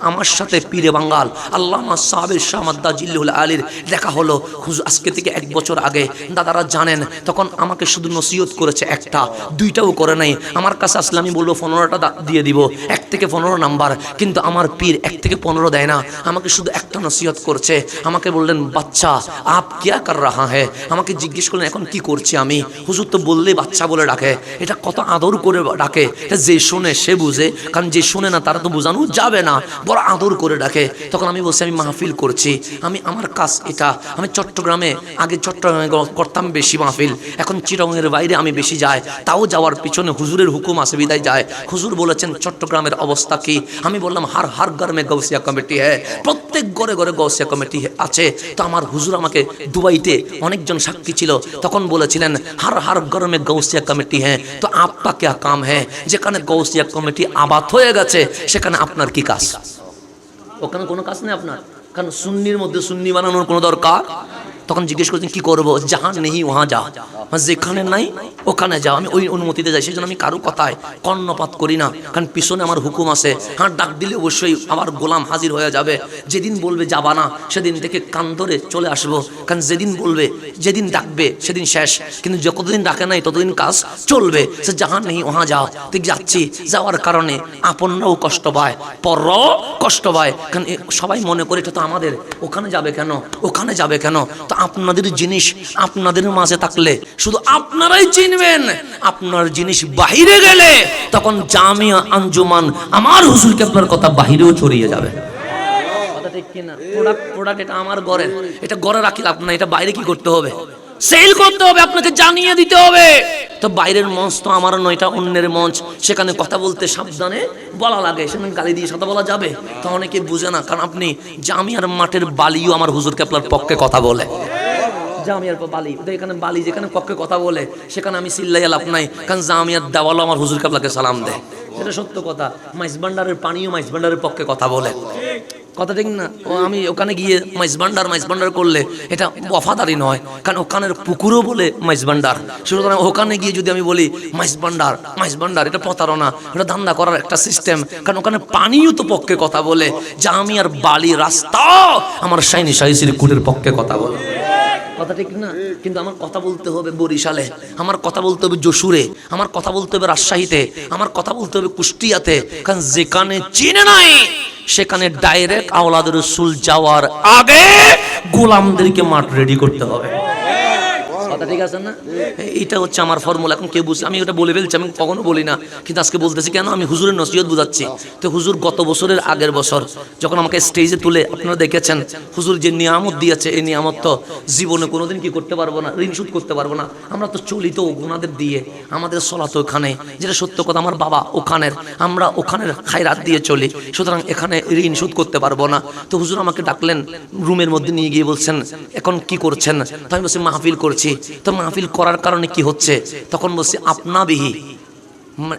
আমার সাথে পীরে বাঙ্গাল আল্লামা সাহাবের শামাদ্দা জিল্লুল আলীর দেখা হলো। আজকে থেকে এক বছর আগে দাদারা জানেন, তখন আমাকে শুধু নসিহত করেছে একটা, দুইটাও করে নাই। আমার কাছে আসলে আমি বলব, পনেরোটা দিয়ে দিব, এক থেকে পনেরো নাম্বার। কিন্তু আমার পীর এক থেকে পনেরো দেয় না। আমাকে শুধু একটা নসিহত করছে। আমাকে বললেন, বাচ্চা, আপ কিয়া কর রাহা হ্যাঁ আমাকে জিজ্ঞেস করলেন, এখন কি করছি আমি? হুজুর তো বললে বাচ্চা বলে ডাকে। এটা কত আদর করে ডাকে। যে শোনে, সে বুঝে। কারণ যে শোনে না, তারা তো বোঝানো যাবে না। বড় আদর করে ডাকে। তখন আমি বলছি, আমি মাহফিল করছি। আমি আমার কাজ এটা। আমি চট্টগ্রামে, আগে চট্টগ্রামে করতাম বেশি মাহফিল। এখন চিরঙের বাইরে আমি বেশি যাই। তাও যাওয়ার পিছনে হুজুরের হুকুম আসে বিদায় যায়। হুজুর বলেছেন, চট্টগ্রামের অবস্থা কি? আমি বললাম, হার হার গরমে গৌসিয়া কমিটি হ্যাঁ প্রত্যেক ঘরে ঘরে গৌসিয়া কমিটি আছে। তো আমার হুজুর আমাকে দুবাইতে অনেকজন সাক্ষী ছিল। তখন বলেছিলেন, হার হার গরমে গৌসিয়া কমিটি হ্যাঁ তো আপা কে কাম হ্যাঁ যেখানে গৌসিয়া কমিটি আবাদ হয়ে গেছে, সেখানে আপনার কি কাজ? ওখানে কোনো কাজ নেই আপনার। কারণ সুন্নির মধ্যে সুন্নি বানানোর কোনো দরকার? তখন জিজ্ঞেস করছেন, কি করব? যাহা নেই, ওহা যা। যেখানে নাই, ওখানে যাও আমি ওই অনুমতিতে যাই সেই জন্য আমি কারও কথায় কর্ণপাত করি না, কারণ পিছনে আমার হুকুম আছে। হ্যাঁ ডাক দিলে অবশ্যই আমার গোলাম হাজির হয়ে যাবে। যেদিন বলবে, যাবা না, সেদিন থেকে কান ধরে চলে আসব। কারণ যেদিন বলবে, যেদিন ডাকবে, সেদিন শেষ। কিন্তু যতদিন ডাকে নাই, ততদিন কাজ চলবে। সে যাহা নেই, ওহা যাও ঠিক যাচ্ছি। যাওয়ার কারণে আপনরাও কষ্ট পায় পর কষ্ট পায়। কারণ সবাই মনে করে, এটা তো আমাদের। ওখানে যাবে কেন? ওখানে যাবে কেন? তো আপনাদের জিনিস আপনাদের মাঝে থাকলে শুধু আপনারাই চিনবেন। আপনার জিনিস বাহিরে গেলে তখন জামিয়া আঞ্জুমান আমার হুজুরকে আপনার কথা বাহিরেও ছড়িয়ে যাবে। প্রোডাক্ট এটা আমার ঘরের। এটা ঘরে রাখি না এটা বাইরে কি করতে হবে? সেল করতে হবে, আপনাকে জানিয়ে দিতে হবে। তো বাইরের মঞ্চ তো আমার নয়টা অন্যের মঞ্চ। সেখানে কথা বলতে সাবধানে বলা লাগে। সেখানে গালি দিয়ে সাথে বলা যাবে? তো অনেকে বুঝে না। কারণ আপনি জামিয়ার মাঠের বালিও আমার হুজুরকে আপনার পক্ষে কথা বলে। জামিয়ার বালি। এখানে বালি যেখানে পক্ষে কথা বলে, সেখানে আমি চিল্লাই লাভ নাই। কারণ জামিয়ার দেওয়ালও আমার হুজুর কাপলাকে সালাম দেয়। এটা সত্য কথা। মাইস ভান্ডারের পানিও মাইস ভান্ডারের পক্ষে কথা বলে। কথা ঠিক না? ও আমি ওখানে গিয়ে মাইস ভান্ডার মাইস ভান্ডার করলে এটা ওয়াফাদারি নয়। কারণ ওখানের পুকুরও বলে মাইস ভান্ডার। সুতরাং ওখানে গিয়ে যদি আমি বলি মাইস ভান্ডার মাইস ভান্ডার, এটা প্রতারণা, এটা ধান্দা করার একটা সিস্টেম কারণ ওখানে পানিও তো পক্ষে কথা বলে। যা আমি আর বালি রাস্তা, আমার সাইনি সাইসির কুটের পক্ষে কথা বলে। কথা ঠিক না? কিন্তু আমার কথা বলতে হবে বরিশালে। আমার কথা বলতে হবে যশুরে। আমার কথা বলতে হবে রাজশাহীতে। আমার কথা বলতে হবে কুষ্টিয়াতে। কারণ যেখানে চিনে নাই সেখানে ডাইরেক্ট আওলাদ রসুল যাওয়ার আগে গোলামদেরকে মাঠ রেডি করতে হবে। কথা ঠিক আছে না? এইটা হচ্ছে আমার ফর্মুলা এখন কেউ বুঝছে আমি ওটা বলে ফেলছি, আমি কখনো বলি না, কিন্তু আজকে বলতেছি কেন? আমি হুজুরের নসিহত বুঝাচ্ছি। তো হুজুর গত বছরের আগের বছর যখন আমাকে স্টেজে তুলে, আপনারা দেখেছেন, হুজুর যে নিয়ামত দিয়েছে, এই নিয়ামত তো জীবনে কোনোদিন কি করতে পারব না, ঋণ শোধ করতে পারব না। আমরা তো চলি তো ওনাদের দিয়ে, আমাদের চলা তো ওখানে, যেটা সত্য কথা, আমার বাবা ওখানের, আমরা ওখানের খায়রাত দিয়ে চলি, সুতরাং এখানে ঋণ শোধ করতে পারব না। তো হুজুর আমাকে ডাকলেন, রুমের মধ্যে নিয়ে গিয়ে বলছেন, এখন কি করছেন? তো আমি বলছি, মাহফিল করছি। তো মাহফিল করার কারণে কি হচ্ছে? তখন বলছি আপনাবিহি মানে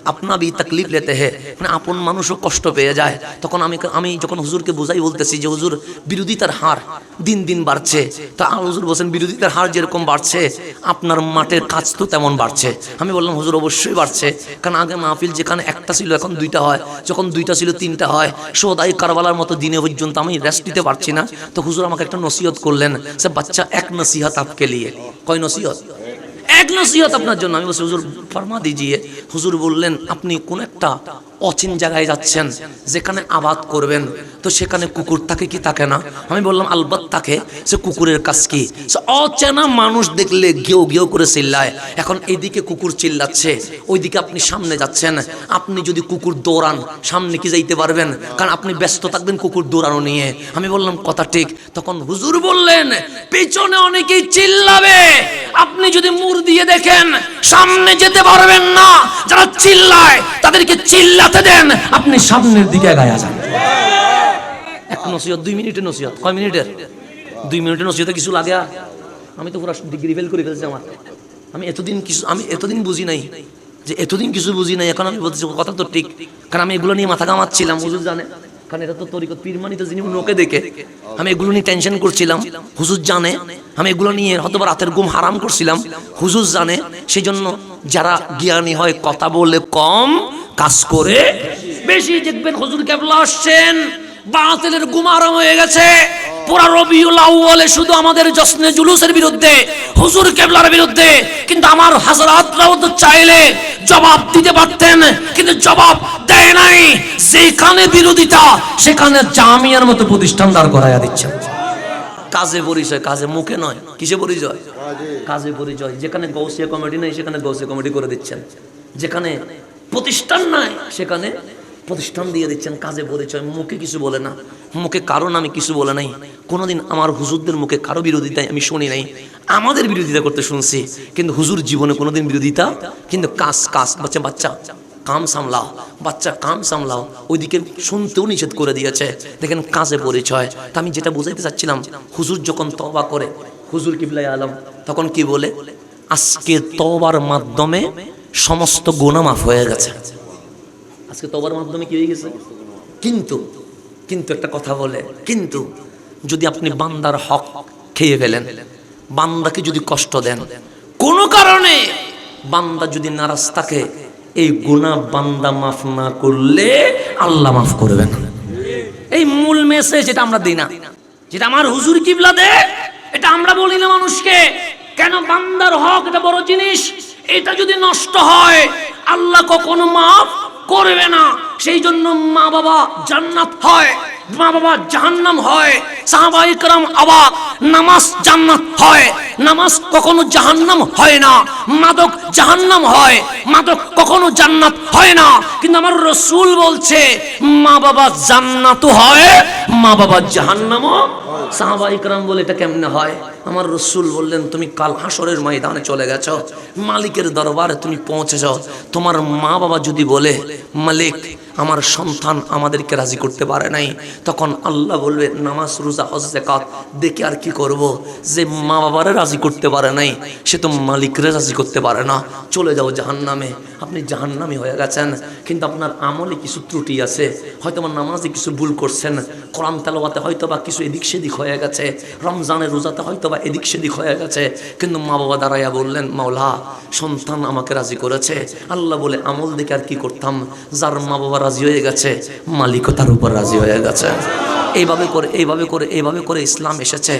আপনা বি তকলিফ লেতে হে। মানে আপন মানুষও কষ্ট পেয়ে যায়। তখন আমি আমি যখন হুজুরকে বুঝাই বলতেছি যে, হুজুর, বিরোধিতার হার দিন দিন বাড়ছে। তা হুজুর বলছেন, বিরোধিতার হার যেরকম বাড়ছে, আপনার মাঠের কাজ তো তেমন বাড়ছে। আমি বললাম, হুজুর, অবশ্যই বাড়ছে। কারণ আগে মাহফিল যেখানে একটা ছিল, এখন দুইটা হয়। যখন দুইটা ছিল, তিনটা হয়। সোদাই কারবালার মতো দিনে পর্যন্ত আমি রেস্ট দিতে পারছি না। তো হুজুর আমাকে একটা নসিহত করলেন সে বাচ্চা, এক নসিহত আপকে লিয়ে। কয় নসিহত? এক নসিহত আপনার জন্য। আমি বলছি, হুজুর, ফরমা দিজিয়ে। হুজুর বললেন আপনি কোন একটা অচিন জায়গায় যাচ্ছেন, যেখানে আবাদ করবেন, তো সেখানে কুকুর থাকে কি থাকে না? আমি বললাম, আলবাত থাকে, সে কুকুরের কাজ কি? অচেনা মানুষ দেখলে গেও গেও করে চিল্লায়। এখন এইদিকে কুকুর চিল্লাচ্ছে, ওইদিকে আপনি সামনে যাচ্ছেন। আপনি যদি কুকুর দৌড়ান, সামনে কি যাইতে পারবেন? কারণ আপনি ব্যস্ত থাকবেন কুকুর দৌড়ানো নিয়ে। আমি বললাম, কথা ঠিক। তখন হুজুর বললেন, পেছনে অনেকেই চিল্লাবে। আপনি যদি মুর দিয়ে দেখেন, সামনে যেতে পারবেন না। যারা চিল্লায়, তাদেরকে চিল্লাতে দেন, আপনি সামনের দিকে গায়া যান এক নসিহত, দুই মিনিটের নসিহত। কয় মিনিটের? দুই মিনিটের নসিহতে কিছু লাগে? আমি তো পুরো ডিগ্রি ফেল করে ফেলছি আমার। আমি এতদিন কিছু আমি এতদিন বুঝি নাই যে এতদিন কিছু বুঝি নাই, এখন আমি বলতেছি, কথা তো ঠিক। কারণ আমি এগুলো নিয়ে মাথা কামাচ্ছিলাম হুজুর জানে। কারণ এটা তো তরিকত পীরমানি তো যিনি লোকে দেখে। আমি এগুলো নিয়ে টেনশন করছিলাম, হুজুর জানে। আমি এগুলো নিয়ে হয়তো রাতের ঘুম হারাম করছিলাম, হুজুর জানে। সেই জন্য যারা জ্ঞানী হয়, কথা বলে কম, কাজ করে বেশি। দেখবেন হুজুর কেবলা আসছেন, বাতিলের গুমারম হয়ে গেছে। পুরা রবিউল আউয়ালে শুধু আমাদের জশ্নে জুলুসের বিরুদ্ধে, হুজুর কেবলার বিরুদ্ধে। কিন্তু আমার হাজরাতরাও তো চাইলে জবাব দিতে পারতেন, কিন্তু জবাব দেয় নাই। যেখানে বিরোধিতা, সেখানে জামিয়ার মতো প্রতিষ্ঠান দাঁড় করাইয়া দিচ্ছেন। কাজে পরিচয়, কাজে মুখে নয়, কিসে পরিচয়? কাজে পরিচয়, যেখানে গৌসিয়া কমিটি নেই, সেখানে গৌসিয়া কমিটি করে দিচ্ছেন। যেখানে প্রতিষ্ঠান নাই, সেখানে প্রতিষ্ঠান দিয়ে দিচ্ছেন। কাজে পরিচয়, মুখে কিছু বলে না। মুখে কারণ আমি কিছু বলে নাই। কোনোদিন আমার হুজুরদের মুখে কারও বিরোধিতায় আমি শুনি নাই। আমাদের বিরোধিতা করতে শুনছি, কিন্তু হুজুর জীবনে কোনোদিন বিরোধিতা, কিন্তু কাজ কাজ, বাচ্চা বাচ্চা। কাম সামলাও, বাচ্চা কাম সামলাও, ওইদিকে শুনতেও নিষেধ করে দিয়েছে। দেখেন কাজে পরিচয়। তা আমি যেটা বুঝাইতে চাচ্ছিলাম, হুজুর যখন তবা করে, হুজুর কিবলাই আলম তখন কি বলে? আজকে তবার মাধ্যমে সমস্ত গুণা মাফ হয়ে গেছে। আজকে তবার মাধ্যমে কি হয়ে গেছে? কিন্তু কিন্তু একটা কথা বলে, কিন্তু যদি আপনি বান্দার হক খেয়ে ফেলেন, বান্দাকে যদি কষ্ট দেন, কোনো কারণে বান্দা যদি নারাজ থাকে এই গুণা বান্দা মাফ না করলে আল্লাহ মাফ করবেন। এই মূল মেসেজ যেটা আমরা দিই না, যেটা আমার হুজুর কিবলা দে এটা আমরা বলি না মানুষকে। কেন বান্দার হক এটা বড় জিনিস, এটা যদি নষ্ট হয়, আল্লাহ কখনো মাফ করবে না। সেই জন্য মা বাবা জান্নাত হয়। মা বাবা জাহান্নাম হয় সাহাবাই কালাম আবাক নামাজ জান্নাত হয়। নামাজ কখনো জাহান্নাম হয় না, মাদক জাহান্নাম হয়, মাদক কখনো জান্নাত হয় না। কিন্তু আমার রসুল বলছে, মা বাবা জান্নাত হয়, মা বাবা জাহান্নামও সাহাবাই কালাম বলে এটা কেমনে হয়? আমার রসুল বললেন, তুমি কাল হাসরের ময়দানে চলে গেছ, মালিকের দরবারে তুমি পৌঁছেছ। তোমার মা বাবা যদি বলে, মালিক আমার সন্তান আমাদেরকে রাজি করতে পারে নাই। তখন আল্লাহ বলবে, নামাজ, রোজা, হজ জাকাত দেখে আর কি করব? যে মা বাবারে রাজি করতে পারে নাই, সে তো মালিকরে রাজি করতে পারে না। চলে যাও জাহান্নামে। আপনি জাহান্নামে হয়ে গেছেন, কিন্তু আপনার আমলে কিছু ত্রুটি আছে। হয়তো আমার নামাজে কিছু ভুল করছেন, কোরআন তেলাওয়াতে হয়তো বা কিছু এদিক সেদিক হয়ে গেছে, রমজানের রোজাতে হয়তো বা এদিক সেদিক হয়ে গেছে, কিন্তু মা বাবা দাঁড়াইয়া বললেন, মাওলা, সন্তান আমাকে রাজি করেছে। আল্লাহ বলে, আমল দেখে আর কি করতাম? যার মা বাবা রাজি হয়ে গেছে, মালিকও তার উপর রাজি হয়ে গেছে। এইভাবে করে এইভাবে করে এইভাবে করে ইসলাম এসেছে।